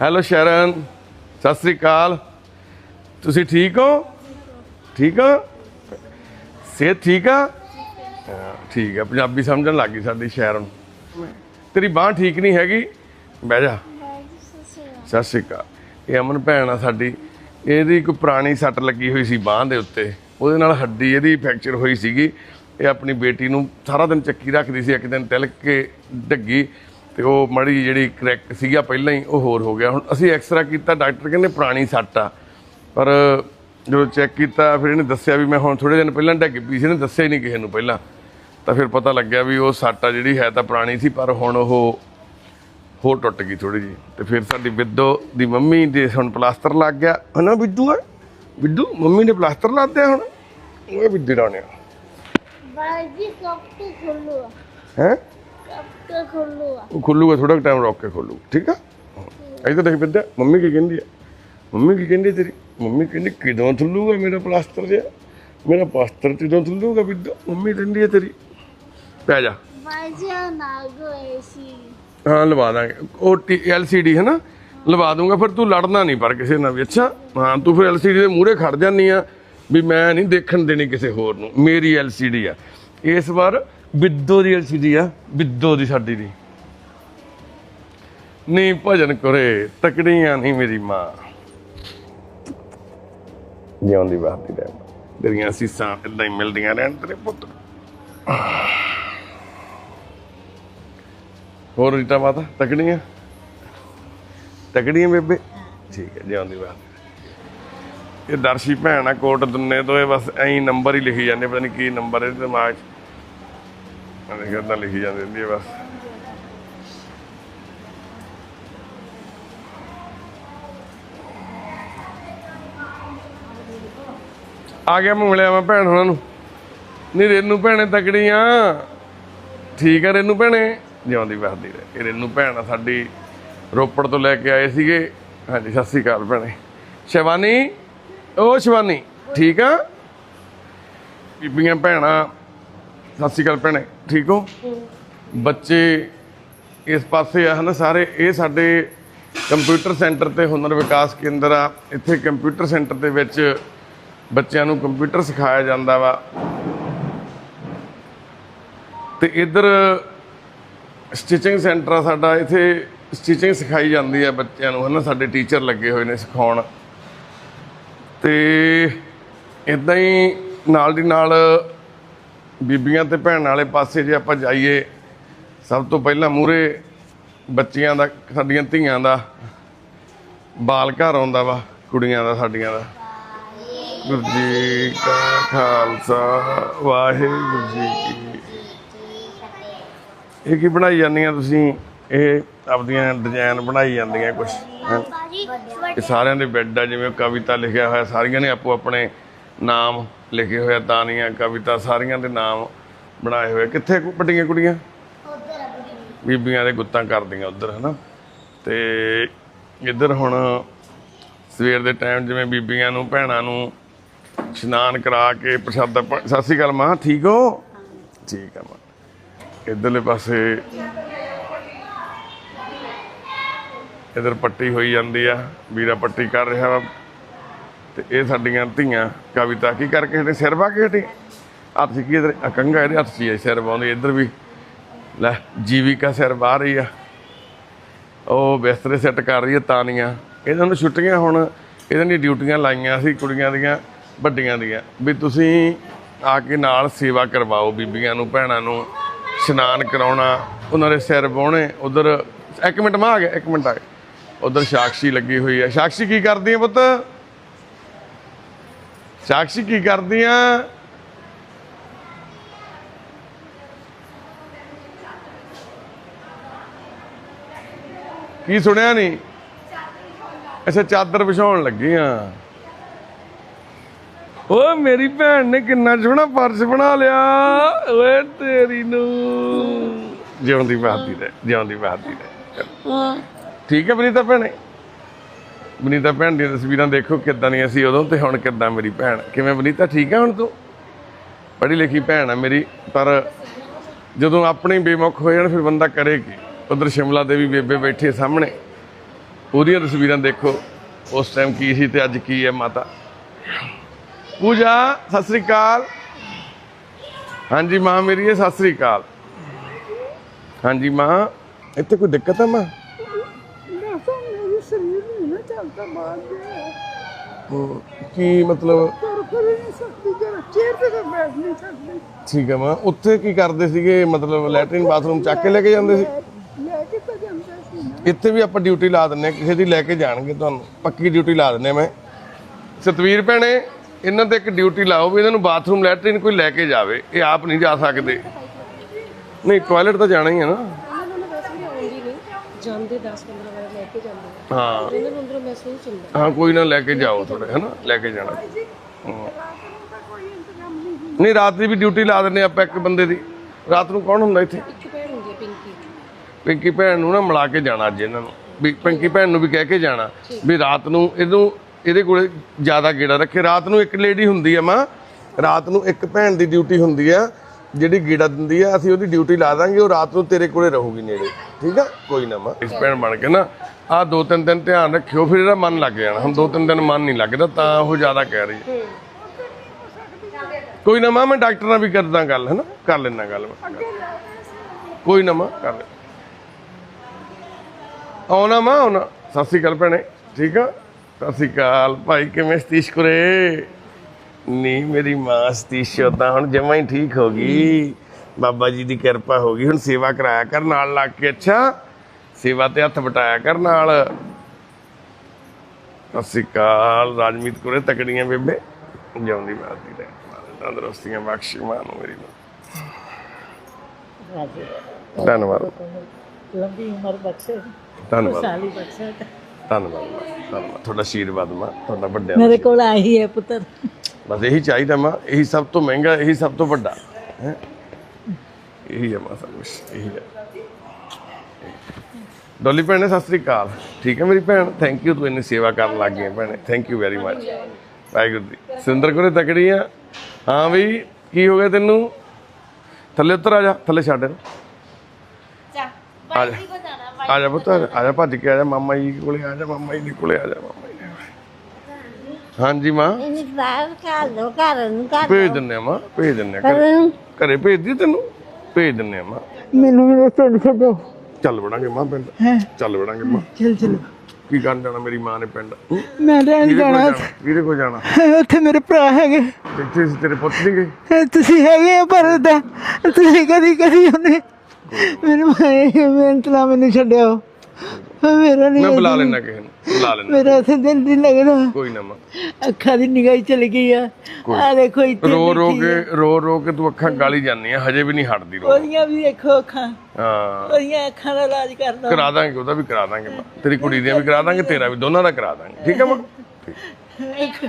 Hello ਸ਼ਰਨ ਸਤਿ ਸ੍ਰੀ ਅਕਾਲ। ਤੁਸੀਂ ਠੀਕ ਹੋ? ਠੀਕ ਹੋ? ਸਿਹਤ ਠੀਕ ਆ? ਠੀਕ ਆ। ਪੰਜਾਬੀ ਸਮਝਣ ਲੱਗ ਗਈ ਸਾਡੀ ਸ਼ਰਨ। ਤੇਰੀ ਬਾਹ ਠੀਕ ਨਹੀਂ ਹੈਗੀ? ਬਹਿ ਜਾ। ਸਤਿ ਸ਼੍ਰੀ ਅਕਾਲ। ਇਹ ਅਮਨ ਭੈਣ ਆ ਸਾਡੀ। ਇਹਦੀ ਕੋਈ ਪੁਰਾਣੀ ਸੱਟ ਲੱਗੀ ਹੋਈ ਸੀ ਬਾਹ ਦੇ ਉੱਤੇ। ਉਹਦੇ ਨਾਲ ਹੱਡੀ ਇਹਦੀ ਫ੍ਰੈਕਚਰ ਹੋਈ ਸੀਗੀ। ਇਹ ਆਪਣੀ ਬੇਟੀ ਨੂੰ ਸਾਰਾ ਦਿਨ ਚੱਕੀ ਰੱਖਦੀ ਸੀ। ਇੱਕ ਦਿਨ ਤਿਲਕ ਕੇ ਡੱਗੀ। ਤੇ ਉਹ ਮੜੀ ਜਿਹੜੀ ਕਰੈਕ ਸੀਗਾ ਪਹਿਲਾਂ ਹੀ ਉਹ ਹੋਰ ਹੋ ਗਿਆ। ਹੁਣ ਅਸੀਂ ਐਕਸਰਾ ਕੀਤਾ ਡਾਕਟਰ ਕਹਿੰਦੇ ਪੁਰਾਣੀ ਸੱਟ ਆ। ਪਰ ਜਦੋਂ ਚੈੱਕ ਕੀਤਾ ਫਿਰ ਇਹਨੇ ਦੱਸਿਆ ਵੀ ਮੈਂ ਹੁਣ ਥੋੜੇ ਦਿਨ ਪਹਿਲਾਂ ਡੱਗ ਪਈ ਸੀ ਇਹਨੇ ਦੱਸਿਆ ਹੀ ਨਹੀਂ ਕਿਸੇ ਨੂੰ ਪਹਿਲਾਂ। ਤਾਂ ਫਿਰ ਪਤਾ ਲੱਗਿਆ ਵੀ ਉਹ ਸੱਟ ਆ ਜਿਹੜੀ ਹੈ ਤਾਂ ਪੁਰਾਣੀ ਸੀ ਪਰ ਹੁਣ ਉਹ ਹੋਰ ਟੁੱਟ ਗਈ ਥੋੜੀ ਜੀ ਤੇ ਫਿਰ ਸਾਡੀ ਬਿੱਦੋ ਦੀ ਮੰਮੀ ਦੇ ਹੁਣ ਪਲਾਸਟਰ ਲੱਗ ਗਿਆ। ਹਨਾ ਬਿੱਦੂ ਆ? ਬਿੱਦੂ ਮੰਮੀ ਨੇ ਪਲਾਸਟਰ ਲਾ ਦਿੱਤਾ ਹੁਣ? ਉਹ ਬਿੱਦੂ ਰਾਣਿਆ ਬਾਜੀ ਤੇ ਖੁੱਲੂ ਹੈ? ਕਬ ਤੇ ਖੁੱਲੂ ਉਹ ਖੁੱਲੂਗਾ ਥੋੜਾ ਟਾਈਮ ਰੋਕ ਕੇ ਖੋਲੂ। ਠੀਕ ਆ? ਇੱਧਰ ਦੇਖ ਬਿੱਦਾ ਮੰਮੀ ਕੀ ਕਹਿੰਦੀ ਆ? ਮੰਮੀ ਕੀ ਕਹਿੰਦੀ ਤੇਰੀ? ਮੰਮੀ ਕਹਿੰਦੀ ਕਿਦੋਂ ਥੁੱਲੂਗਾ ਮੇਰਾ ਪਲਾਸਟਰ ਜਿਹਾ? ਮੇਰਾ ਪਲਾਸਟਰ ਕਿਦੋਂ ਥੁੱਲੂਗਾ ਬਿੱਦਾ ਮੰਮੀ ਕਹਿੰਦੀ ਆ ਤੇਰੀ? ਪੈ ਜਾ। ਹਾਂ ਲਵਾ ਦਾਂਗੇ। ਉਹ ਐਲਸੀਡੀ ਹੈ ਨਾ? ਲਵਾ ਦੂੰਗਾ ਫਿਰ ਤੂੰ ਲੜਨਾ ਨਹੀਂ ਪਰ ਕਿਸੇ ਨਾਲ ਵੀ ਅੱਛਾ? ਹਾਂ ਤੂੰ ਫਿਰ ਐਲਸੀਡੀ ਦੇ ਮੂਹਰੇ ਖੜ ਜਾਨੀ ਆ ਵੀ ਮੈਂ ਨਹੀਂ ਦੇਖਣ ਦੇਣੀ ਕਿਸੇ ਹੋਰ ਨੂੰ। ਮੇਰੀ ਐਲਸੀਡੀ ਆ। ਇਸ ਵਾਰ ਬਿੱਦੋ ਦੀ ਐਲਸੀਡੀ ਆ ਬਿੱਦੋ ਦੀ ਸਾਡੀ ਦੀ। ਨਹੀਂ ਭਜਨ ਕਰੇ ਤਕੜੀਆਂ ਨਹੀਂ ਮੇਰੀ ਮਾਂ। ਜਿਉਂਦੀ ਬਾਤੀ ਰਹਿ ਤੇਰੀਆਂ ਸੀਸਾਂ ਇਦਾਂ ਹੀ ਮਿਲਦੀਆਂ ਰਹਿਣ ਤੇਰੇ ਪੁੱਤ। ਹੋਰ ਰੀਤਾ ਮਾਤਾ ਤਕੜੀਆਂ? ਤਕੜੀਆਂ ਬੇਬੇ? ਠੀਕ ਹੈ ਜਿਉਂਦੀ ਬਾਤ ਇਹ ਦਰਸ਼ੀ ਭੈਣ ਆ ਕੋਟ ਦੁੰਨੇ ਤੋਂ ਇਹ ਬਸ ਐਂ ਨੰਬਰ ਹੀ ਲਿਖੀ ਜਾਂਦੇ ਪਤਾ ਨਹੀਂ ਕੀ ਨੰਬਰ ਇਹਦੇ ਦਿਮਾਗ 'ਚ। ਮੈਂ ਕਹਿੰਦਾ ਲਿਖੀ ਜਾਂਦੀ ਹੁੰਦੀ ਹੈ ਬਸ ਆ ਗਿਆ ਮੈਂ ਮਿਲਿਆ ਮੈਂ ਭੈਣ ਉਹਨਾਂ ਨੂੰ। ਨਹੀਂ ਰੇਨੂ ਭੈਣੇ ਤਕੜੀਆਂ। ਠੀਕ ਆ ਰੇਨੂ ਭੈਣੇ। ਜਿਉਂਦੀ ਵਸਦੀ ਰਹੇ। ਇਹ ਰੇਨੂ ਭੈਣ ਆ ਸਾਡੀ ਰੋਪੜ ਤੋਂ ਲੈ ਕੇ ਆਏ ਸੀਗੇ। ਹਾਂਜੀ, ਸਤਿ ਸ੍ਰੀ ਅਕਾਲ ਭੈਣੇ। ਸ਼ਿਵਾਨੀ? ਓ ਸ਼ਿਵਾਨੀ, ਠੀਕ ਆ? ਬੀਬੀਆਂ ਭੈਣਾਂ ਸਤਿ ਸ੍ਰੀ ਅਕਾਲ ਭੈਣੇ, ਠੀਕ ਹੋ? ਬੱਚੇ ਇਸ ਪਾਸੇ ਆ ਹਨਾ ਸਾਰੇ, ਇਹ ਸਾਡੇ ਕੰਪਿਊਟਰ ਸੈਂਟਰ ਤੇ ਹੁਨਰ ਵਿਕਾਸ ਕੇਂਦਰ ਆ। ਇੱਥੇ ਕੰਪਿਊਟਰ ਸੈਂਟਰ ਦੇ ਵਿੱਚ ਬੱਚਿਆਂ ਨੂੰ ਕੰਪਿਊਟਰ ਸਿਖਾਇਆ ਜਾਂਦਾ ਵਾ। ਤੇ ਇੱਧਰ ਸਟਿਚਿੰਗ ਸੈਂਟਰ ਆ ਸਾਡਾ, ਇੱਥੇ ਸਟਿਚਿੰਗ ਸਿਖਾਈ ਜਾਂਦੀ ਆ ਬੱਚਿਆਂ ਨੂੰ ਹਨਾ, ਸਾਡੇ ਟੀਚਰ ਲੱਗੇ ਹੋਏ ਨੇ ਸਿਖਾਉਣ। ਤੇ ਇਦਾਂ ਹੀ ਨਾਲ ਦੀ ਨਾਲ ਬੀਬੀਆਂ ਤੇ ਭੈਣਾਂ ਵਾਲੇ ਪਾਸੇ ਜੇ ਆਪਾਂ ਜਾਈਏ, ਸਭ ਤੋਂ ਪਹਿਲਾਂ ਮੂਰੇ ਬੱਚਿਆਂ ਦਾ, ਸਾਡੀਆਂ ਧੀਆਂ ਦਾ, ਬਾਲ ਘਰ ਆਉਂਦਾ ਵਾ, ਕੁੜੀਆਂ ਦਾ, ਸਾਡੀਆਂ ਦਾ। ਗੁਰੂ ਜੀ ਕਾ ਖਾਲਸਾ, ਵਾਹਿਗੁਰੂ ਜੀ ਕੀ ਇਹ ਕੀ ਬਣਾਈ ਜਾਂਦੀਆਂ ਤੁਸੀਂ? ਇਹ ਆਪਦੀਆਂ ਡਿਜ਼ਾਈਨ ਬਣਾਈ ਜਾਂਦੀਆਂ ਕੁਝ ਬਾਜੀ ਇਹ ਸਾਰਿਆਂ ਦੇ ਬੈੱਡ ਆ, ਜਿਵੇਂ ਕਵਿਤਾ ਲਿਖਿਆ ਹੋਇਆ, ਸਾਰੀਆਂ ਨੇ ਆਪੋ ਆਪਣੇ ਨਾਮ ਲਿਖੇ ਹੋਏ ਆ ਤਾਨੀਆਂ ਕਵਿਤਾ ਸਾਰੀਆਂ ਦੇ ਨਾਮ ਬਣਾਏ ਹੋਏ ਕਿੱਥੇ ਵੱਡੀਆਂ ਕੁੜੀਆਂ? ਬੀਬੀਆਂ ਦੇ ਗੁੱਤਾਂ ਕਰਦੀਆਂ ਉਧਰ ਹਨਾ? ਤੇ ਇੱਧਰ ਹੁਣ ਸਵੇਰ ਦੇ ਟਾਈਮ ਜਿਵੇਂ ਬੀਬੀਆਂ ਨੂੰ ਭੈਣਾਂ ਨੂੰ ਇਸ਼ਨਾਨ ਕਰਾ ਕੇ ਪ੍ਰਸ਼ਾਦਾ ਸਤਿ ਸ਼੍ਰੀ ਅਕਾਲ ਮਾਂ ਠੀਕ ਹੋ? ਠੀਕ ਆ ਮਾਂ। ਇਧਰਲੇ ਪਾਸੇ ਇਧਰ ਪੱਟੀ ਹੋਈ ਜਾਂਦੀ ਆ ਵੀਰਾ ਪੱਟੀ ਕਰ ਰਿਹਾ ਵਾ। ਤੇ ਇਹ ਸਾਡੀਆਂ ਧੀਆਂ ਕਵਿਤਾ ਕੀ ਕਰਕੇ ਹਟੇ ਸਿਰ ਵਾ ਕੇ ਹਟੇ? ਹੱਥ 'ਚ ਕੀ ਇਧਰ? ਕੰਗਾ ਇਹਦੇ ਹੱਥ ਸੀ ਸਿਰ ਵਾਉਂਦੀ ਇੱਧਰ ਵੀ। ਲੈ, ਜੀਵਿਕਾ ਸਿਰ ਬਾਹਰ ਰਹੀ ਆ। ਉਹ ਬਿਸਤਰੇ ਸੈੱਟ ਕਰ ਰਹੀ ਹੈ ਤਾਨੀਆਂ। ਇਹਨਾਂ ਨੂੰ ਛੁੱਟੀਆਂ ਹੁਣ, ਇਹਨਾਂ ਦੀਆਂ ਡਿਊਟੀਆਂ ਲਾਈਆਂ ਸੀ ਕੁੜੀਆਂ ਦੀਆਂ, ਵੱਡੀਆਂ ਦੀਆਂ। ਵੀ ਤੁਸੀਂ ਆ ਕੇ ਨਾਲ ਸੇਵਾ ਕਰਵਾਓ ਬੀਬੀਆਂ ਨੂੰ, ਭੈਣਾਂ ਨੂੰ, ਇਸ਼ਨਾਨ ਕਰਾਉਣਾ, ਉਹਨਾਂ ਦੇ ਸਿਰ ਵਾਹੁਣੇ ਉਧਰ ਇੱਕ ਮਿੰਟ, ਮੈਂ ਆ ਗਿਆ, ਇੱਕ ਮਿੰਟ ਆ ਗਿਆ। ਉਧਰ ਸਾਕਸ਼ੀ ਲੱਗੀ ਹੋਈ ਹੈ ਸਾਕਸ਼ੀ ਕੀ ਕਰਦੀ ਹੈ ਪੁੱਤ? ਸਾਕਸ਼ੀ ਕੀ ਕਰਦੀ ਆ ਕੀ ਸੁਣਿਆ ਨਹੀਂ? ਅੱਛਾ ਚਾਦਰ ਵਿਛਾਉਣ ਲੱਗੀ ਆ ਓਏ ਮੇਰੀ ਭੈਣ ਨੇ ਕਿੰਨਾ ਸੋਹਣਾ ਪਰਸ ਬਣਾ ਲਿਆ। ਓਏ ਤੇਰੀ ਨੂੰ ਜਿਉਂਦੀ ਬਾਦੀ ਰਹਿ ਜਿਉਂਦੀ ਬਾਦੀ ਰਹਿ। ਠੀਕ ਹੈ ਬਨੀਤਾ ਭੈਣੇ? ਬਨੀਤਾ ਭੈਣ ਦੀਆਂ ਤਸਵੀਰਾਂ ਦੇਖੋ ਕਿੱਦਾਂ ਦੀਆਂ ਸੀ ਉਦੋਂ ਤੇ ਹੁਣ ਕਿੱਦਾਂ ਮੇਰੀ ਭੈਣ। ਕਿਵੇਂ ਬਨੀਤਾ, ਠੀਕ ਹੈ ਹੁਣ ਤੂੰ? ਪੜ੍ਹੀ ਲਿਖੀ ਭੈਣ ਆ ਮੇਰੀ, ਪਰ ਜਦੋਂ ਆਪਣੇ ਹੀ ਬੇਮੁਖ ਹੋ ਜਾਣ, ਫਿਰ ਬੰਦਾ ਕਰੇ ਕੀ? ਉਧਰ ਸ਼ਿਮਲਾ ਦੇ ਵੀ ਬੇਬੇ ਬੈਠੇ ਸਾਹਮਣੇ। ਉਹਦੀਆਂ ਤਸਵੀਰਾਂ ਦੇਖੋ, ਉਸ ਟਾਈਮ ਕੀ ਸੀ ਤੇ ਅੱਜ ਕੀ ਹੈ ਮਾਤਾ। ਪੂਜਾ, ਸਤਿ ਸ੍ਰੀ ਅਕਾਲ। ਹਾਂਜੀ ਮਾਂ ਮੇਰੀ ਹੈ ਸਤਿ ਸ੍ਰੀ ਅਕਾਲ। ਹਾਂਜੀ ਮਾਂ, ਇੱਥੇ ਕੋਈ ਦਿੱਕਤ ਆ ਮਾਂ ਦੱਸੋ ਮੇਰੇ ਸਰੀਰ ਕੀ ਮਤਲਬ? ਤੁਰ ਫਿਰ ਨਹੀਂ ਸਕਦੀ ਜਰਾ ਚੇਅਰ ਤੇ ਤਾਂ ਬੈਠ ਨਹੀਂ ਸਕਦੀ। ਠੀਕ ਹੈ ਮਾਂ ਉੱਥੇ ਕੀ ਕਰਦੇ ਸੀਗੇ? ਮਤਲਬ ਲੈਟਰਿਨ ਬਾਥਰੂਮ ਚੱਕ ਕੇ ਲੈ ਕੇ ਜਾਂਦੇ ਸੀ? ਲੈ ਕੇ ਤਾਂ ਜਾਂਦਾ ਸੀ ਨਾ। ਇੱਥੇ ਵੀ ਆਪਾਂ ਡਿਊਟੀ ਲਾ ਦਿੰਨੇ ਕਿਸੇ ਦੀ ਲੈ ਕੇ ਜਾਣਗੇ ਤੁਹਾਨੂੰ। ਪੱਕੀ ਡਿਊਟੀ ਲਾ ਦਿੰਨੇ ਮੈਂ। ਸਤਵੀਰ ਭੈਣੇ ਇਹਨਾਂ ਤੇ ਇੱਕ ਡਿਊਟੀ ਲਾਓ ਵੀ ਇਹਨਾਂ ਨੂੰ ਬਾਥਰੂਮ ਲੈਟਰਿਨ ਕੋਈ ਲੈ ਕੇ ਜਾਵੇ। ਇਹ ਆਪ ਨਹੀਂ ਜਾ ਸਕਦੇ। ਨਹੀਂ ਟਾਇਲਟ ਤਾਂ ਜਾਣਾ ਹੀ ਹੈ ਨਾ। ਉਹਨਾਂ ਨੂੰ ਵੈਸੇ ਵੀ ਆਉਂਦੀ ਨਹੀਂ ਜਾਂਦੇ 10 15 ਵਾਰ ਲੈ ਕੇ ਜਾਂਦੇ। ਹਾਂ। ਇਹਨਾਂ ਨੂੰ ਅੰਦਰੋਂ ਮਹਿਸੂਸ ਹੁੰਦਾ ਹਾਂ। ਕੋਈ ਨਾ ਲੈ ਕੇ ਜਾਓ ਥੋੜੇ ਹਨਾ ਲੈ ਕੇ ਜਾਣਾ। ਨਹੀਂ ਰਾਤ ਦੀ ਵੀ ਡਿਊਟੀ ਲਾ ਦਿੰਨੇ ਆਪਾਂ ਇੱਕ ਬੰਦੇ ਦੀ। ਰਾਤ ਨੂੰ ਕੌਣ ਹੁੰਦਾ ਇੱਥੇ? ਇੱਕ ਭੈਣ ਹੁੰਦੀ ਹੈ ਪਿੰਕੀ। ਪਿੰਕੀ ਭੈਣ ਨੂੰ ਨਾ ਮਿਲਾ ਕੇ ਜਾਣਾ ਅੱਜ ਇਹਨਾਂ ਨੂੰ। ਵੀ ਪਿੰਕੀ ਭੈਣ ਨੂੰ ਵੀ ਕਹਿ ਕੇ ਜਾਣਾ। ਵੀ ਰਾਤ ਨੂੰ ਇਹਨੂੰ ਇਹਦੇ ਕੋਲੇ ਜ਼ਿਆਦਾ ਗੇੜਾ ਰੱਖੇ। ਰਾਤ ਨੂੰ ਇੱਕ ਲੇਡੀ ਹੁੰਦੀ ਆ ਮਾਂ। ਰਾਤ ਨੂੰ ਇੱਕ ਭੈਣ ਦੀ ਡਿਊਟੀ ਹੁੰਦੀ ਆ। ਜਿਹੜੀ ਗੇੜਾ ਦਿੰਦੀ ਆ, ਅਸੀਂ ਉਹਦੀ ਡਿਊਟੀ ਲਾ ਦਾਂਗੇ, ਉਹ ਰਾਤ ਨੂੰ ਤੇਰੇ ਕੋਲੇ ਰਹੂਗੀ ਨੇੜੇ। ਠੀਕ ਆ? ਕੋਈ ਨਾ ਮਾਂ। ਇਸ ਭੈਣ ਬਣ ਕੇ ਨਾ ਆ ਦੋ ਤਿੰਨ ਦਿਨ ਧਿਆਨ ਰੱਖਿਓ, ਫਿਰ ਇਹਦਾ ਮਨ ਲੱਗ ਜਾਣਾ। ਹੁਣ ਦੋ ਤਿੰਨ ਦਿਨ ਮਨ ਨਹੀਂ ਲੱਗਦਾ, ਤਾਂ ਉਹ ਜ਼ਿਆਦਾ ਕਹਿ ਰਹੀ ਹੈ। ਕੋਈ ਨਾ ਮਾਂ, ਮੈਂ ਡਾਕਟਰ ਨਾਲ ਵੀ ਕਰਦਾ ਗੱਲ ਹੈ ਨਾ ਕਰ ਲੈਣਾ ਗੱਲ। ਕੋਈ ਨਾ ਮਾਂ, ਕਰ ਲੈ। ਆਉਣਾ ਮਾਂ, ਆਉਣਾ। ਸਤਿ ਸ਼੍ਰੀ ਅਕਾਲ ਭੈਣੇ। ਠੀਕ ਆ? ਸਤਿ ਸ਼੍ਰੀ ਅਕਾਲ। ਭਾਈ ਕਿਵੇਂ ਸਤੀਸ਼ ਕੁਰੇ? ਨਹੀਂ ਮੇਰੀ ਮਾਂ ਸਤੀਸ਼ ਤਾਂ ਹੁਣ ਜਮਾਂ ਹੀ ਠੀਕ ਹੋ ਗਈ। ਬਾਬਾ ਜੀ ਦੀ ਕਿਰਪਾ ਹੋ ਗਈ। ਹੁਣ ਸੇਵਾ ਕਰਾਇਆ ਕਰ ਨਾਲ ਲੱਗ ਕੇ। ਅੱਛਾ ਸੇਵਾ ਤੇ ਹੱਥ ਵਟਾਇਆ ਕਰ ਨਾਲ। ਅਕਾਲ ਰਾਜਮੀਤ ਕੁਰੇ ਤਕੜੀਆਂ ਬੇਬੇ। ਜਿਉਂਦੀ ਮਾਰਦੀ ਰਹਿ ਤੰਦਰੁਸਤੀਆਂ ਬਖਸ਼ੀ ਮਾਂ ਨੂੰ ਮੇਰੀ ਨੂੰ ਧੰਨਵਾਦ। ਲੰਬੀ ਉਮਰ ਬਖਸ਼ੇ। ਧੰਨਵਾਦ। ਸਾਲੀ ਬਖਸ਼ੇ। ਧੰਨਵਾਦ ਤੁਹਾਡਾ ਆਸ਼ੀਰਵਾਦ ਮਾਂ। ਤੁਹਾਡਾ ਵੱਡਿਆ ਮੇਰੇ ਕੋਲ ਆਈ ਹੈ ਪੁੱਤਰ। ਬਸ ਇਹੀ ਚਾਹੀਦਾ ਮਾਂ ਇਹੀ ਸਭ ਤੋਂ ਮਹਿੰਗਾ ਇਹੀ ਸਭ ਤੋਂ ਵੱਡਾ ਹੈ। ਇਹੀ ਹੈ ਮਾਂ ਸਭ ਇਹੀ ਹੈ। ਡੋਲੀ ਭੈਣੇ ਸਤਿ ਸ੍ਰੀ ਅਕਾਲ। ਠੀਕ ਹੈ ਮੇਰੀ ਭੈਣ? ਥੈਂਕ ਯੂ ਤੂੰ ਇੰਨੀ ਸੇਵਾ ਕਰਨ ਲੱਗ ਗਈ ਭੈਣੇ। Thank you very much Waheguru ji. Sinder ਕੋਲੇ ਤਕੜੀ ਆ। ਹਾਂ ਵੀ ਕੀ ਹੋ ਗਿਆ ਤੈਨੂੰ? ਥੱਲੇ ਉੱਤਰ ਆ ਜਾ ਥੱਲੇ ਛੱਡ ਆ ਜਾ। ਆ ਜਾ ਪੁੱਤ ਆ ਜਾ, ਭੱਜ ਕੇ ਆ ਜਾ। ਮਾਮਾ ਜੀ ਕੋਲੇ ਆ ਜਾ ਮਾਮਾ ਜੀ ਦੇ ਕੋਲੇ ਆ ਜਾ ਮਾਮਾ। ਹਾਂਜੀ ਮਾਂ? ਇਹਨੂੰ ਬਾਹਰ ਘਰ ਦੋ ਘਰ ਨੂੰ ਘਰ ਭੇਜ ਦਿੰਨੇ ਆ ਮਾਂ ਭੇਜ ਦਿੰਨੇ ਆ। ਘਰੇ ਘਰੇ ਭੇਜ ਦੀ ਤੈਨੂੰ? ਭੇਜ ਦਿੰਨੇ ਆ ਮਾਂ। ਮੈਨੂੰ ਮੇਰੇ ਪਿੰਡ ਛੱਡੋ। ਚੱਲ ਵੜਾਂਗੇ ਮਾਂ ਪਿੰਡ। ਚੱਲ ਵੜਾਂਗੇ ਮਾਂ। ਚਲ ਚਲ। ਕੀ ਕਰਨ ਜਾਣਾ ਮੇਰੀ ਮਾਂ ਨੇ ਪਿੰਡ? ਹੂੰ? ਮੈਂ ਰਹਿਣ ਕਿਹਦੇ ਕੋਲ ਜਾਣਾ। ਜਾਣਾ ਕਿਹਦੇ ਕੋਲ ਜਾਣਾ। ਉੱਥੇ ਮੇਰੇ ਭਰਾ ਹੈਗੇ। ਇੱਥੇ ਸੀ ਤੇਰੇ ਪੁੱਤ ਨਹੀਂ ਗਏ? ਤੁਸੀਂ ਹੈਗੇ ਆ ਪਰ ਤੁਸੀਂ ਕਦੀ ਕਦੀ ਉਹਨੇ ਮੈਨੂੰ ਮਿਹਨਤ ਨਾਲ ਮੈਨੂੰ ਛੱਡਿਆ। ਮੇਰਾ ਨਹੀਂ ਮੈਂ ਬੁਲਾ ਲੈਣਾ ਕਿਸੇ ਨੂੰ ਬੁਲਾ ਲੈਣਾ ਮੇਰਾ ਇੱਥੇ ਦਿਲ ਨਹੀਂ ਲੱਗਦਾ ਕੋਈ ਨਾ ਮਾਂ। ਅੱਖਾਂ ਦੀ ਨਿਗਾਹ ਚਲੀ ਗਈ ਆ। ਆ ਦੇਖੋ ਇੱਥੇ ਰੋ ਰੋ ਆ। ਕੇ ਰੋ ਰੋ ਕੇ ਤੂੰ ਅੱਖਾਂ ਗਾਲੀ ਜਾਂਦੀ ਆ ਹਜੇ ਵੀ ਨਹੀਂ ਹਟਦੀ ਰੋ ਉਹਦੀਆਂ ਵੀ ਦੇਖੋ ਅੱਖਾਂ। ਹਾਂ। ਉਹਦੀਆਂ ਅੱਖਾਂ ਦਾ ਇਲਾਜ ਕਰਨਾ। ਕਰਾ ਦਾਂਗੇ ਉਹਦਾ ਵੀ ਕਰਾ ਦਾਂਗੇ ਮਾਂ। ਤੇਰੀ ਕੁੜੀ ਦੀਆਂ ਵੀ ਕਰਾ ਦਾਂਗੇ ਤੇਰਾ ਵੀ ਦੋਨਾਂ ਦਾ ਕਰਾ ਦਾਂਗੇ। ਠੀਕ ਹੈ ਮਾਂ? ਠੀਕ।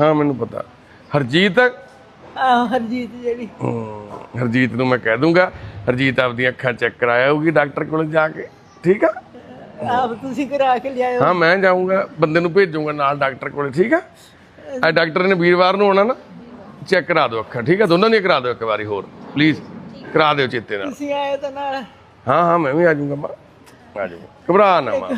ਹਾਂ ਮੈਨੂੰ ਪਤਾ। ਹਰਜੀਤ? ਆਹ ਹਰਜੀਤ ਜਿਹੜੀ। ਹਮ, ਹਰਜੀਤ ਨੂੰ ਮੈਂ ਕਹਿ ਦੂੰਗਾ ਹਰਜੀਤ ਆਪਦੀਆਂ ਅੱਖਾਂ ਚੈੱਕ ਕਰਾਇਆਊਗੀ ਡਾਕਟਰ ਕੋਲ ਜਾ ਕੇ। ਠੀਕ ਆ? ਆਪ ਤੁਸੀਂ ਕਰਾ ਕੇ ਲਿਆਇਓ। ਹਾਂ ਮੈਂ ਜਾਊਂਗਾ ਬੰਦੇ ਨੂੰ ਭੇਜੂੰਗਾ ਨਾਲ ਡਾਕਟਰ ਕੋਲੇ ਠੀਕ ਆ? ਆ ਡਾਕਟਰ ਨੇ ਵੀਰਵਾਰ ਨੂੰ ਆਉਣਾ ਨਾ ਚੈੱਕ ਕਰਾ ਦਿਓ ਅੱਖਾਂ ਠੀਕ ਆ? ਦੋਨਾਂ ਦੀਆਂ ਕਰਾ ਦਿਓ ਇੱਕ ਵਾਰੀ ਹੋਰ ਪਲੀਜ਼ ਕਰਾ ਦਿਓ ਚੇਤੇ ਨਾਲ। ਤੁਸੀਂ ਆਏ ਤਾਂ ਨਾਲ। ਹਾਂ ਹਾਂ ਮੈਂ ਵੀ ਆ ਜਾਊਂਗਾ ਮਾਂ। ਆ ਜਾਊਂਗਾ। ਘਬਰਾ ਨਾ ਮਾਂ।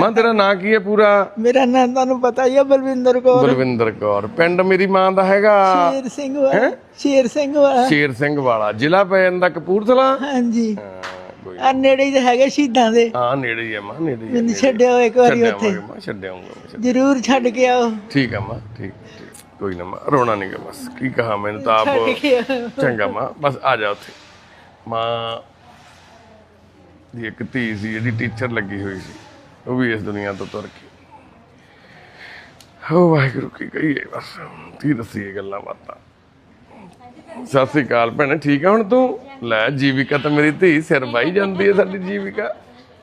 ਮਾਂ ਤੇਰਾ ਨਾਂ ਕੀ ਹੈ ਪੂਰਾ? ਮੇਰਾ ਨਾਂ ਤੁਹਾਨੂੰ ਪਤਾ ਹੀ ਹੈ ਬਲਵਿੰਦਰ ਕੌਰ। ਬਲਵਿੰਦਰ ਕੌਰ। ਪਿੰਡ ਮੇਰੀ ਮਾਂ ਦਾ ਹੈਗਾ। ਸ਼ੇਰ ਸਿੰਘ ਵਾਲਾ ਸ਼ੇਰ ਸਿੰਘ ਵਾਲਾ। ਸ਼ੇਰ ਸਿੰਘ ਵਾਲਾ। ਜ਼ਿਲ੍ਹਾ ਪੈ ਜਾਂਦਾ ਕਪੂਰਥਲਾ? ਹਾਂਜੀ। ਕੋਈ ਆ ਨੇੜੇ ਹੀ ਤਾਂ ਹੈਗੇ ਸ਼ਹੀਦਾਂ ਦੇ। ਹਾਂ ਨੇੜੇ ਹੀ ਆ ਮਾਂ ਨੇੜੇ ਹੀ ਆ, ਮੈਨੂੰ ਨੇੜੇ। ਛੱਡਿਓ ਇੱਕ ਵਾਰੀ ਛੱਡ ਉੱਥੇ। ਆਵਾਂਗੇ ਮਾਂ ਛੱਡ ਆਊਂਗਾ ਮੈਂ ਛੱਡ- ਜ਼ਰੂਰ ਛੱਡ ਕੇ ਆਓ। ਠੀਕ ਆ ਮਾਂ ਠੀਕ ਠੀਕ। ਕੋਈ ਨਾ ਮਾਂ ਰੋਣਾ ਨਹੀਂ ਗਾ ਬਸ। ਕੀ ਕਹਾ ਮੈਨੂੰ ਤਾਂ ਛੱਡ ਆਪ ਕੇ ਆਓ। ਚੰਗਾ ਮਾਂ ਬਸ ਆ ਜਾ ਉੱਥੇ। ਮਾਂ ਦੀ ਇੱਕ ਧੀ ਸੀ ਜਿਹੜੀ ਟੀਚਰ ਲੱਗੀ ਹੋਈ ਸੀ। ਉਹ ਵੀ ਇਸ ਦੁਨੀਆ ਤੋਂ ਤੁਰ ਗਈ ਹੋ ਵਾਹਿਗੁਰੂ ਕੀ ਕਹੀਏ ਬਸ। ਕੀ ਦੱਸੀਏ ਗੱਲਾਂ ਬਾਤਾਂ। ਸਤਿ ਸ੍ਰੀ ਅਕਾਲ ਭੈਣੇ ਠੀਕ ਆ ਹੁਣ ਤੂੰ? ਲੈ ਜੀਵਿਕਾ ਤਾਂ ਮੇਰੀ ਧੀ ਸਿਰ ਬਾਈ ਜਾਂਦੀ ਹੈ ਸਾਡੀ ਜੀਵਿਕਾ।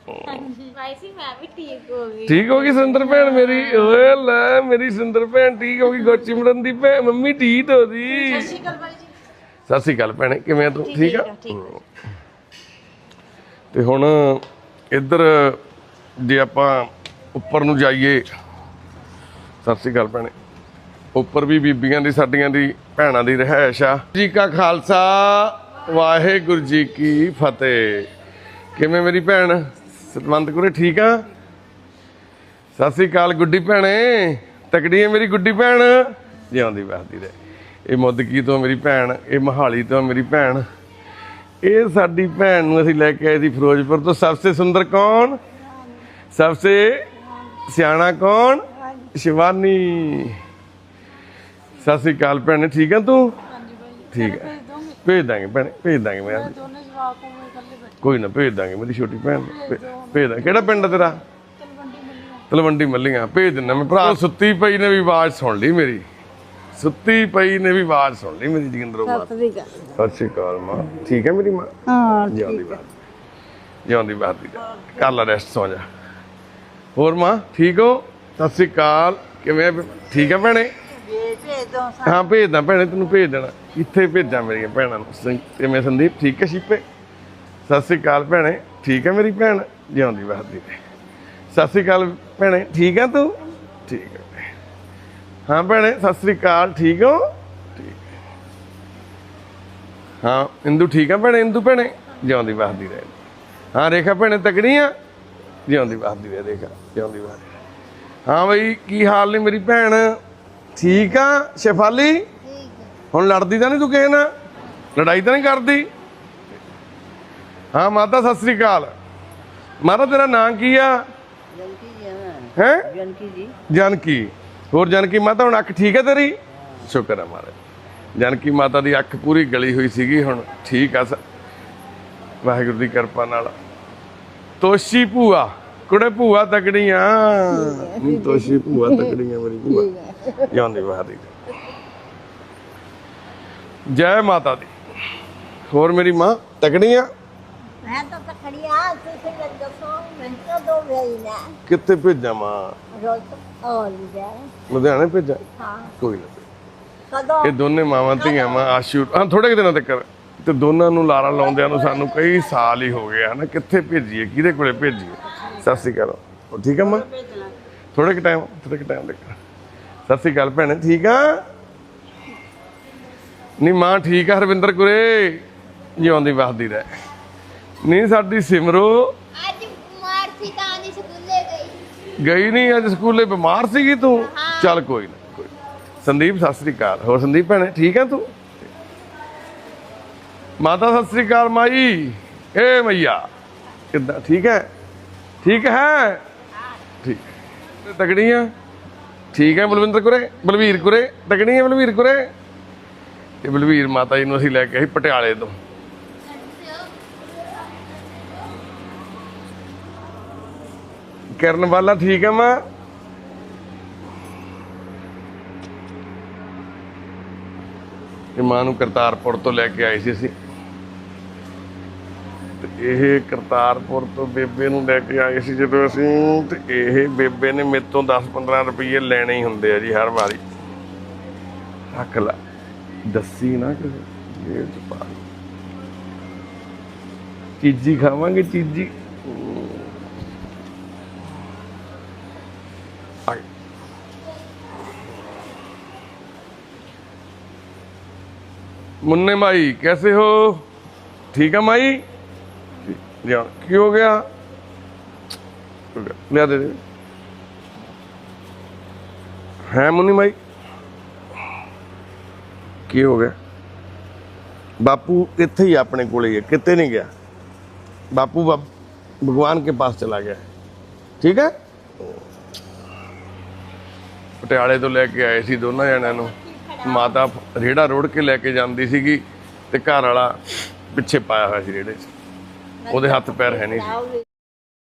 ਮੈਂ ਵੀ ਠੀਕ ਹੋ ਗਈ। ਠੀਕ ਹੋ ਗਈ ਸੁੰਦਰ ਭੈਣ ਮੇਰੀ? ਓਏ ਲੈ ਮੇਰੀ ਸੁੰਦਰ ਭੈਣ ਠੀਕ ਹੋ ਗਈ ਗੋਚੀ ਮੜਨ ਦੀ ਭੈਣ ਮੰਮੀ ਠੀਕ ਹੋ ਦੀ। ਸ਼ਿਕਲ ਭਾਈ ਜੀ। ਸਤਿ ਸ੍ਰੀ ਅਕਾਲ ਭੈਣੇ ਕਿਵੇਂ ਆ? ਤੂੰ ਠੀਕ ਆ। ਤੇ ਹੁਣ ਇੱਧਰ ਜੇ ਆਪਾਂ ਉੱਪਰ ਨੂੰ ਜਾਈਏ ਸਤਿ ਸ੍ਰੀ ਅਕਾਲ ਭੈਣੇ। ਉੱਪਰ ਵੀ ਬੀਬੀਆਂ ਦੀ, ਸਾਡੀਆਂ ਦੀ, ਭੈਣਾਂ ਦੀ ਰਹਿائش ਆ। ਜੀ ਕਾ ਖਾਲਸਾ, ਵਾਹਿਗੁਰੂ ਜੀ ਕੀ ਫਤਿਹ। ਕਿਵੇਂ ਮੇਰੀ ਭੈਣ? ਸਤਵੰਤ ਕੁਰੇ ਠੀਕ ਆ? ਸਤਿ ਸ੍ਰੀ ਗੁੱਡੀ ਭੈਣੇ। ਤਕੜੀ ਹੈ ਮੇਰੀ ਗੁੱਡੀ ਭੈਣ। ਜਿਉਂਦੀ ਵਸਦੀ ਰਹੇ। ਇਹ ਮੁੱਦਕੀ ਤੋਂ ਮੇਰੀ ਭੈਣ, ਇਹ ਮਹਾਲੀ ਤੋਂ ਮੇਰੀ ਭੈਣ। ਇਹ ਸਾਡੀ ਭੈਣ ਨੂੰ ਅਸੀਂ ਲੈ ਕੇ ਆਏ ਸੀ ਫਿਰੋਜ਼ਪੁਰ ਤੋਂ। ਸਭ ਤੋਂ ਸੁੰਦਰ ਕੌਣ? ਸਭ ਤੋਂ ਸਿਆਣਾ ਕੌਣ? ਸ਼ਿਵਾਨੀ। ਸਤਿ ਸ੍ਰੀ ਅਕਾਲ ਭੈਣੇ ਠੀਕ ਹੈ ਤੂੰ? ਠੀਕ ਹੈ ਭੇਜ ਦਾਂਗੇ। ਭੈਣੇ ਭੇਜ ਦਾਂਗੇ ਮੈਂ। ਦੋਨੇ ਜਵਾਬ ਕੋਵੇਂ ਇਕੱਲੇ ਬੈਠੇ ਕੋਈ ਨਾ ਭੇਜ ਦਾਂਗੇ ਮੇਰੀ ਛੋਟੀ ਭੈਣ। ਭੇਜ ਦਾਂਗੇ। ਕਿਹੜਾ ਪਿੰਡ ਆ ਤੇਰਾ? ਤਲਵੰਡੀ ਮੱਲੀਆਂ। ਭੇਜ ਦਿੰਦਾ ਮੈਂ। ਭਰਾ ਸੁੱਤੀ ਪਈ ਨੇ ਵੀ ਆਵਾਜ਼ ਸੁਣ ਲਈ ਮੇਰੀ। ਸੁੱਤੀ ਪਈ ਨੇ ਵੀ ਆਵਾਜ਼ ਸੁਣ ਲਈ ਮੇਰੀ ਜਗਿੰਦਰੋਂ ਮਾਂ ਸਤਿ ਸ਼੍ਰੀ ਅਕਾਲ। ਮਾਂ। ਠੀਕ ਹੈ ਮੇਰੀ ਮਾਂ? ਹਾਂ ਜਿਉਂਦੀ ਬਾਤ। ਜਿਉਂਦੀ ਬਾਤ ਦੀ ਕਰ ਲੈ ਰੈਸਟ ਸੌ ਜਾ। ਹੋਰ ਮਾਂ ਠੀਕ ਹੋ? ਸਤਿ ਸ਼੍ਰੀ ਅਕਾਲ। ਕਿਵੇਂ ਆ? ਠੀਕ ਹੈ ਭੈਣੇ? ਹਾਂ ਭੇਜਦਾ ਭੈਣੇ, ਤੈਨੂੰ ਭੇਜ ਦੇਣਾ। ਇੱਥੇ ਭੇਜਾਂ ਮੇਰੀਆਂ ਭੈਣਾਂ ਨੂੰ। ਸੰ- ਕਿਵੇਂ ਸੰਦੀਪ, ਠੀਕ ਹੈ ਸ਼ੀਪੇ? ਸਤਿ ਸ਼੍ਰੀ ਅਕਾਲ ਭੈਣੇ। ਠੀਕ ਹੈ ਮੇਰੀ ਭੈਣ? ਜਿਉਂਦੀ ਬਾਦੀ ਸਤਿ ਸ਼੍ਰੀ ਅਕਾਲ ਭੈਣੇ। ਠੀਕ ਹੈ ਤੂੰ? ਠੀਕ ਹੈ ਹਾਂ ਭੈਣੇ, ਸਤਿ ਸ਼੍ਰੀ ਅਕਾਲ। ਠੀਕ ਹੋ? ਠੀਕ। ਹਾਂ, ਇੰਦੂ ਠੀਕ ਹੈ ਭੈਣੇ, ਇੰਦੂ ਭੈਣੇ? ਜਿਉਂਦੀ ਬਾਦੀ ਰਹੇ। ਹਾਂ, ਰੇਖਾ ਭੈਣੇ, ਤਕੜੀ ਆ? ਜਿਉਂਦੀ ਵਸਦੀ ਰਹੇ, ਰੇਖਾ। ਜਿਉਂਦੀ ਬਾਦੀ ਹਾਂ ਬਈ, ਕੀ ਹਾਲ ਨੇ ਮੇਰੀ ਭੈਣ? ਠੀਕ ਆ ਸ਼ਫਾਲੀ? ਹੁਣ ਲੜਦੀ ਤਾਂ ਨਹੀਂ ਤੂੰ ਕਿਸੇ ਨਾਲ? ਲੜਾਈ ਤਾਂ ਨਹੀਂ ਕਰਦੀ? ਹਾਂ ਮਾਤਾ ਸਤਿ ਸ੍ਰੀ ਅਕਾਲ। ਮਾਤਾ ਤੇਰਾ ਨਾਂ ਕੀ ਆ? ਹੈ? ਜਨਕੀ ਜੀ। ਜਾਨਕੀ। ਹੋਰ ਜਾਨਕੀ ਮਾਤਾ ਹੁਣ ਅੱਖ ਠੀਕ ਹੈ ਤੇਰੀ? ਸ਼ੁਕਰ ਹੈ ਮਹਾਰਾਜ ਜਾਨਕੀ ਮਾਤਾ ਦੀ ਅੱਖ ਪੂਰੀ ਗਲੀ ਹੋਈ ਸੀਗੀ ਹੁਣ ਠੀਕ ਆ ਵਾਹਿਗੁਰੂ ਦੀ ਕਿਰਪਾ ਨਾਲ। ਤੋਸ਼ੀ ਭੂਆ। ਕੁੜੇ ਭੂਆ ਤਕੜੀਆਂ। ਤੋਸ਼ੀ ਭੂਆ ਤਕੜੀਆਂ ਮੇਰੀ ਭੂਆ। ਜਾਂਦੀ ਵਾਹਦੀ ਜੈ ਮਾਤਾ ਦੀ। ਹੋਰ ਮੇਰੀ ਮਾਂ ਤਕੜੀਆਂ? ਮੈਂ ਤਾਂ ਤਖੜੀਆ ਤੁਸੀਂ ਮੈਨੂੰ ਦੱਸੋ ਮੈਂ ਤਾਂ ਦੋ ਵੇਈ ਨਾ ਕਿੱਥੇ ਭੇਜਾਂ ਮਾਂ? ਰੋਜ਼ ਔਰ ਜਾ ਲੁਧਿਆਣੇ ਭੇਜਾਂ? ਹਾਂ। ਕੋਈ ਨਾ। ਕਦੋਂ? ਇਹ ਦੋਨੇ ਮਾਵਾਂ ਧੀਆਂ ਮਾਂ ਆਸ਼ੂ ਹਾਂ ਥੋੜੇ ਦਿਨਾਂ ਤੱਕ। ਤੇ ਦੋਨਾਂ ਨੂੰ ਲਾਰਾ ਲਾਉਂਦਿਆਂ ਨੂੰ ਸਾਨੂੰ ਕਈ ਸਾਲ ਹੀ ਹੋ ਗਏ ਹਨਾ? ਕਿੱਥੇ ਭੇਜੀਏ? ਕਿਹਦੇ ਕੋਲੇ ਭੇਜੀਏ? ਸਤਿ ਸ਼੍ਰੀ ਅਕਾਲ। ਠੀਕ ਆ ਮਾਂ? ਥੋੜੇ ਕੁ ਟਾਈਮ ਥੋੜੇ ਕੁ ਟਾਈਮ ਤੱਕ ਸਤਿ ਸ਼੍ਰੀ ਅਕਾਲ ਭੈਣੇ ਠੀਕ ਆ? ਨਹੀਂ ਮਾਂ ਠੀਕ ਆ ਹਰਵਿੰਦਰ ਕੁਰੇ? ਜਿਉਂਦੀ ਵਸਦੀ ਰਹਿ। ਨਹੀਂ ਸਾਡੀ ਸਿਮਰੋ? ਅੱਜ ਮਾਰ ਸੀ ਤਾਂ ਨਹੀਂ ਸਕੂਲੇ ਗਈ। ਗਈ ਨਹੀਂ ਅੱਜ ਸਕੂਲੇ ਬਿਮਾਰ ਸੀਗੀ ਤੂੰ? ਚੱਲ ਕੋਈ ਨਾ ਕੋਈ ਨਾ। ਸੰਦੀਪ ਸਤਿ ਸ੍ਰੀ ਅਕਾਲ। ਹੋਰ ਸੰਦੀਪ ਭੈਣੇ ਠੀਕ ਹੈ ਤੂੰ? ਮਾਤਾ ਸਤਿ ਸ੍ਰੀ ਅਕਾਲ ਮਾਈ। ਏ ਮਈਆ। ਕਿੱਦਾਂ ਠੀਕ ਹੈ? ਠੀਕ ਹੈ? ਠੀਕ। ਹੈ। ਤਕੜੀਆਂ? ਠੀਕ ਹੈ ਬਲਵਿੰਦਰ ਕੁਰੇ? ਬਲਵੀਰ ਕੁਰੇ? ਤਕੜੀਆਂ ਬਲਵੀਰ ਕੁਰੇ? ਇਹ ਬਲਵੀਰ ਮਾਤਾ ਜੀ ਨੂੰ ਅਸੀਂ ਲੈ ਕੇ ਆਏ ਪਟਿਆਲੇ ਤੋਂ। ਕਰਨ ਵਾਲਾ ਠੀਕ ਹੈ ਮਾਂ? ਇਹ ਮਾਂ ਨੂੰ ਕਰਤਾਰਪੁਰ ਤੋਂ ਲੈ ਕੇ ਆਏ ਸੀ ਅਸੀਂ। ਇਹ ਕਰਤਾਰਪੁਰ ਤੋਂ ਬੇਬੇ ਨੂੰ ਲੈ ਕੇ ਆਏ ਸੀ ਜਦੋਂ ਅਸੀਂ ਤੇ ਇਹ ਬੇਬੇ ਨੇ ਮੇਰੇ ਤੋਂ 10-15 ਰੁਪਏ ਲੈਣੇ ਹੀ ਹੁੰਦੇ ਆ ਜੀ ਹਰ ਵਾਰੀ ਰੱਖ ਲੈ ਦੱਸੀ ਨਾ ਕਿਸੇ ਜੇਬ ਚ ਪਾ ਲਈ। ਚੀਜ਼ੀ ਖਾਵਾਂਗੇ ਚੀਜ਼ੀ ਆਏ मुन्ने माई कैसे हो ठीक है माई जा की हो गया हो गया। लिया दे दे है मुन्नी माई ਕੀ ਹੋ ਗਿਆ ਬਾਪੂ ਇੱਥੇ ਹੀ ਆਪਣੇ ਕੋਲੇ ਹੀ ਹੈ ਕਿਤੇ ਨਹੀਂ ਗਿਆ ਬਾਪੂ ਬਾਪ- ਭਗਵਾਨ ਕੇ ਪਾਸ ਚਲਾ ਗਿਆ ਹੈ। ਠੀਕ ਹੈ ਪਟਿਆਲੇ ਤੋਂ ਲੈ ਕੇ ਆਏ ਸੀ ਦੋਨਾਂ ਜਣਿਆਂ ਨੂੰ ਮਾਤਾ ਰੇੜਾ ਰੋੜ ਕੇ ਲੈ ਕੇ ਜਾਂਦੀ ਸੀਗੀ ਤੇ ਘਰ ਵਾਲਾ ਪਿੱਛੇ ਪਾਇਆ ਹੋਇਆ ਸੀ ਰੇੜੇ 'ਚ ਉਹਦੇ ਹੱਥ ਪੈਰ ਹੈ ਨਹੀਂ ਸੀ